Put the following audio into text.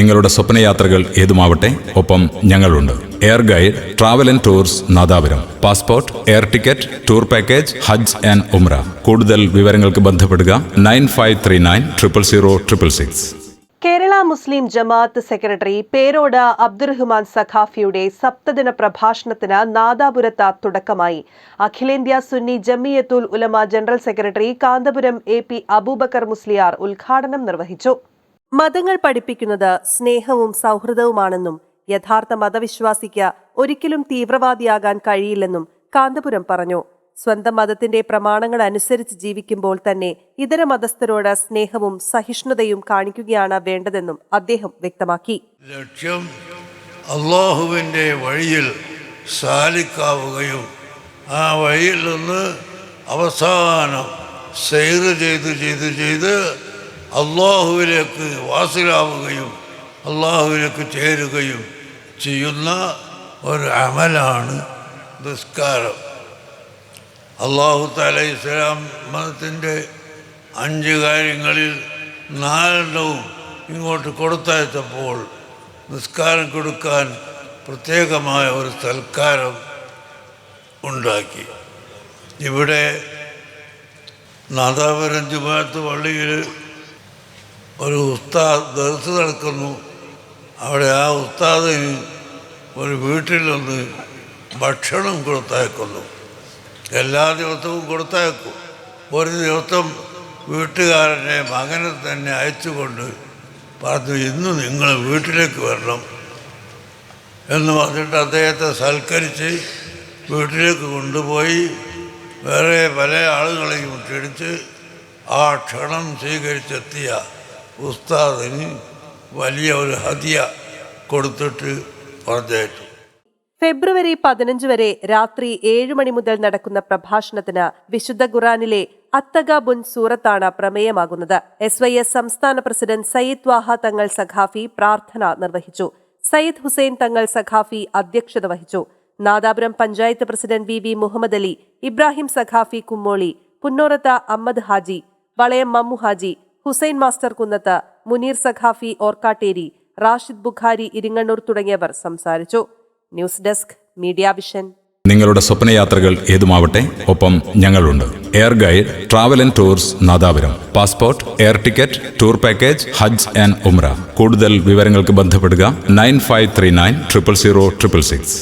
നിങ്ങളുടെ സ്വപ്നയാത്രകൾ ഏതുമാവട്ടെ ഒപ്പം ഞങ്ങളുണ്ട്. Air guide travel and tours Nadapuram. Passport air ticket tour package Hajj and Umrah കൂടുതൽ വിവരങ്ങൾക്ക് ബന്ധപ്പെടുക nine five three nine triple zero triple six. Kerala Muslim Jamaath secretary Perode Abdurahman സഖാഫിയുടെ സപ്തദിന പ്രഭാഷണത്തിന് നാദാപുരത്ത് തുടക്കമായി. അഖിലേന്ത്യാ Sunni Jamiyyathul Ulama general secretary Kanthapuram A P Aboobacker Musliyar ഉദ്ഘാടനം നിർവഹിച്ചു. മതങ്ങൾ പഠിപ്പിക്കുന്നത് സ്നേഹവും സൗഹൃദവുമാണെന്നും യഥാർത്ഥ മതവിശ്വാസിക്ക് ഒരിക്കലും തീവ്രവാദിയാകാൻ കഴിയില്ലെന്നും കാന്തപുരം പറഞ്ഞു. സ്വന്തം മതത്തിന്റെ പ്രമാണങ്ങൾ അനുസരിച്ച് ജീവിക്കുമ്പോൾ തന്നെ ഇതര മതസ്ഥരോട് സ്നേഹവും സഹിഷ്ണുതയും കാണിക്കുകയാണ് വേണ്ടതെന്നും അദ്ദേഹം വ്യക്തമാക്കി. ലക്ഷ്യം അള്ളാഹുവിന്റെ വഴിയിൽ സാലിക്കാവുകയും ആ വഴിയിൽ നിന്ന് അവസാനം സെയ്ർ ചെയ്ത് ചെയ്ത് ചെയ്ത് അള്ളാഹുവിലേക്ക് വാസിലാവുകയും അള്ളാഹുവിലേക്ക് ചേരുകയും ചെയ്യുന്ന ഒരു അമലാണ് നിസ്കാരം. അള്ളാഹു താല ഇസ്ലാം മതത്തിന്റെ അഞ്ച് കാര്യങ്ങളിൽ നാലെണ്ണവും ഇങ്ങോട്ട് കൊടുത്തയച്ചപ്പോൾ നിസ്കാരം കൊടുക്കാൻ പ്രത്യേകമായ ഒരു സൽക്കാരം ഉണ്ടാക്കി. ഇവിടെ നാദാപുരം ജുമാത്ത് പള്ളിയിൽ ഒരു ഉസ്താദ് ദർസ് നടക്കുന്നു. അവിടെ ആ ഉസ്താദിന് ഒരു വീട്ടിൽ നിന്ന് ഭക്ഷണം കൊടുത്തയക്കുന്നു. എല്ലാ ദിവസവും കൊടുത്തയക്കും. ഒരു ദിവസം വീട്ടുകാരനെ മകനെ തന്നെ അയച്ചുകൊണ്ട് പറഞ്ഞു ഇന്ന് നിങ്ങൾ വീട്ടിലേക്ക് വരണം. എന്ന് പറഞ്ഞിട്ട് അദ്ദേഹത്തെ സൽക്കരിച്ച് വീട്ടിലേക്ക് കൊണ്ടുപോയി. വേറെ പല ആളുകളെയും ക്ഷണിച്ച് ആ ക്ഷണം സ്വീകരിച്ചെത്തിയ ഉസ്താദിന് വലിയ ഒരു ഹദിയ കൊടുത്തിട്ട് പറഞ്ഞേറ്റു ഫെബ്രുവരി പതിനഞ്ച് വരെ രാത്രി ഏഴ് മണി മുതൽ നടക്കുന്ന പ്രഭാഷണത്തിന് വിശുദ്ധ ഖുറാനിലെ അത്തക ബുൻ സൂറത്താണ് പ്രമേയമാകുന്നത്. എസ് വൈ എസ് സംസ്ഥാന പ്രസിഡന്റ് സയ്യിദ് വാഹ തങ്ങൾ സഖാഫി പ്രാർത്ഥന നിർവഹിച്ചു. സയ്യിദ് ഹുസൈൻ തങ്ങൾ സഖാഫി അധ്യക്ഷത വഹിച്ചു. Nadapuram panchayat president V V Muhammad Ali Ibrahim Saqafi Kummoli Punnorath Ahmed Haji Valayam Mammu Haji Hussain master Kunnath Muneer Saqafi Orkkatteri Rashid Bukhari Iringannur തുടങ്ങിയവർ സംസാരിച്ചു. News desk media vision. നിങ്ങളുടെ സ്വപ്നയാത്രകൾ ഏതുമാവട്ടെ ഒപ്പം ഞങ്ങളുണ്ട്. Air guide travel and tours Nadapuram. Passport air ticket tour package Hajj and Umrah. കൂടുതൽ വിവരങ്ങൾക്ക് ബന്ധപ്പെടുക nine five three nine triple zero triple six.